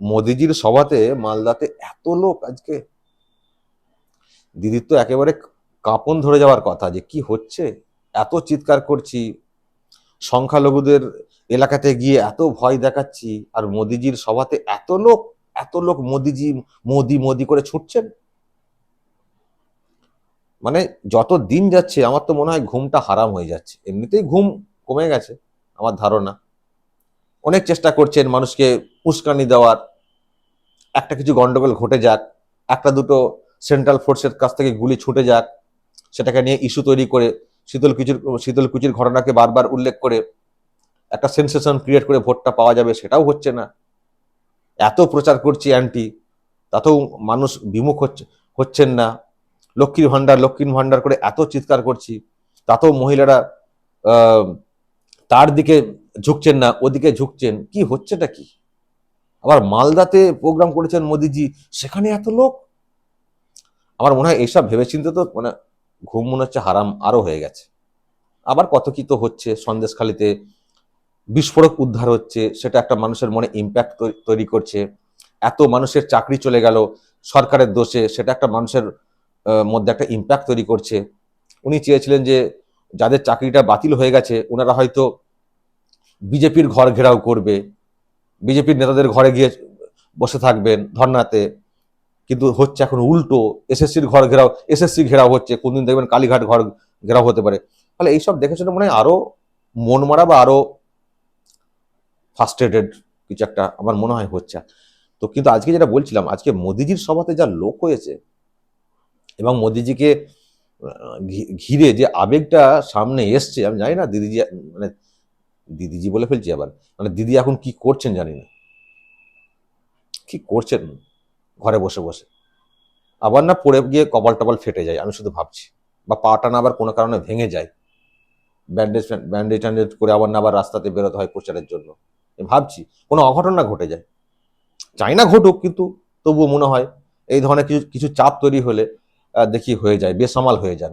মোদিজির সভাতে মালদাতে এত লোক আজকে। দিদির তো একেবারে কাঁপন ধরে যাওয়ার কথা যে কি হচ্ছে? এত চিৎকার করছি, সংখ্যালঘুদের এলাকাতে গিয়ে এত ভয় দেখাচ্ছি, আর মোদিজির সভাতে এত লোক এত লোক মোদিজি, মোদি মোদি করে ছুটছেন? মানে যত দিন যাচ্ছে, আমার তো মনে হয় ঘুমটা হারাম হয়ে যাচ্ছে। এমনিতেই ঘুম কমে গেছে, আমার ধারণা। অনেক চেষ্টা করছেন মানুষকে উস্কানি দেওয়ার, একটা কিছু গন্ডগোল ঘটে যাক, একটা দুটো সেন্ট্রাল ফোর্সের কাছ থেকে গুলি ছুটে যাক, সেটাকে নিয়ে ইস্যু তৈরি করে শীতল কুচির শীতল কুচির ঘটনাকে বারবার উল্লেখ করে একটা সেন্সেশন ক্রিয়েট করে ভোটটা পাওয়া যাবে সেটাও হচ্ছে না। এত প্রচার করছি অ্যান্টি তাতেও মানুষ বিমুখ হচ্ছে, হচ্ছেন না। লক্ষ্মীর ভান্ডার লক্ষ্মীর ভান্ডার করে এত চিৎকার করছি, তাতেও মহিলারা তার দিকে ঝুঁকছেন না, ওদিকে ঝুঁকছেন, কি হচ্ছেটা কি? আবার মালদাতে প্রোগ্রাম করেছেন মোদিজি, সেখানে এত লোক? আমার মনে হয় এইসব ভেবেচিন্তে তো মানে ঘুম মনে হচ্ছে হারাম আরও হয়ে গেছে। আবার কত কি তো হচ্ছে, সন্দেশখালিতে বিস্ফোরক উদ্ধার হচ্ছে, সেটা একটা মানুষের মনে ইম্প্যাক্ট তৈরি করছে। এত মানুষের চাকরি চলে গেল, সরকারের দোষে, সেটা একটা মানুষের মধ্যে একটা ইম্প্যাক্ট তৈরি করছে। উনি চেয়েছিলেন যে যাদের চাকরিটা বাতিল হয়ে গেছে ওনারা হয়তো বিজেপির ঘর ঘেরাও করবে। বিজেপির নেতাদের ঘরে গিয়ে বসে থাকবেন ধর্নাতে, কিন্তু হচ্ছে এখন উল্টো, এসএসসির ঘর ঘেরাও, এসএসসি ঘেরাও হচ্ছে, কোনদিন দেখবেন কালীঘাট ঘর ঘেরাও হতে পারে। ফলে এইসব দেখে শুনে মনে হয় আরও মন মারা বা আরও ফার্স্ট্রেটেড কিছু একটা আমার মনে হয় হচ্ছে। তো কিন্তু আজকে যেটা বলছিলাম, আজকে মোদিজির সভাতে যা লোক হয়েছে, এবং মোদিজিকে ঘিরে যে আবেগটা সামনে এসছে, আমি জানি না দিদিজি মানে দিদিজি বলে ফেলছি আবার। মানে দিদি এখন কি করছেন জানি না। কি করছেন? ঘরে বসে বসে। আবার না পড়ে গিয়ে কপাল টপাল ফেটে যায়, আমি শুধু ভাবছি। বা পাটা না আবার কোনো কারণে ভেঙে যায়। ব্যান্ডেজ ব্যান্ডেজ ট্যান্ডেজ করে আবার না আবার রাস্তাতে বেরোতে হয় প্রচারের জন্য। ভাবছি কোনো অঘটন না ঘটে যায়। চাই না ঘটুক, কিন্তু তবুও মনে হয় এই ধরনের কিছু কিছু চাপ তৈরি হলে দেখি হয়ে যায়, বেসামাল হয়ে যান।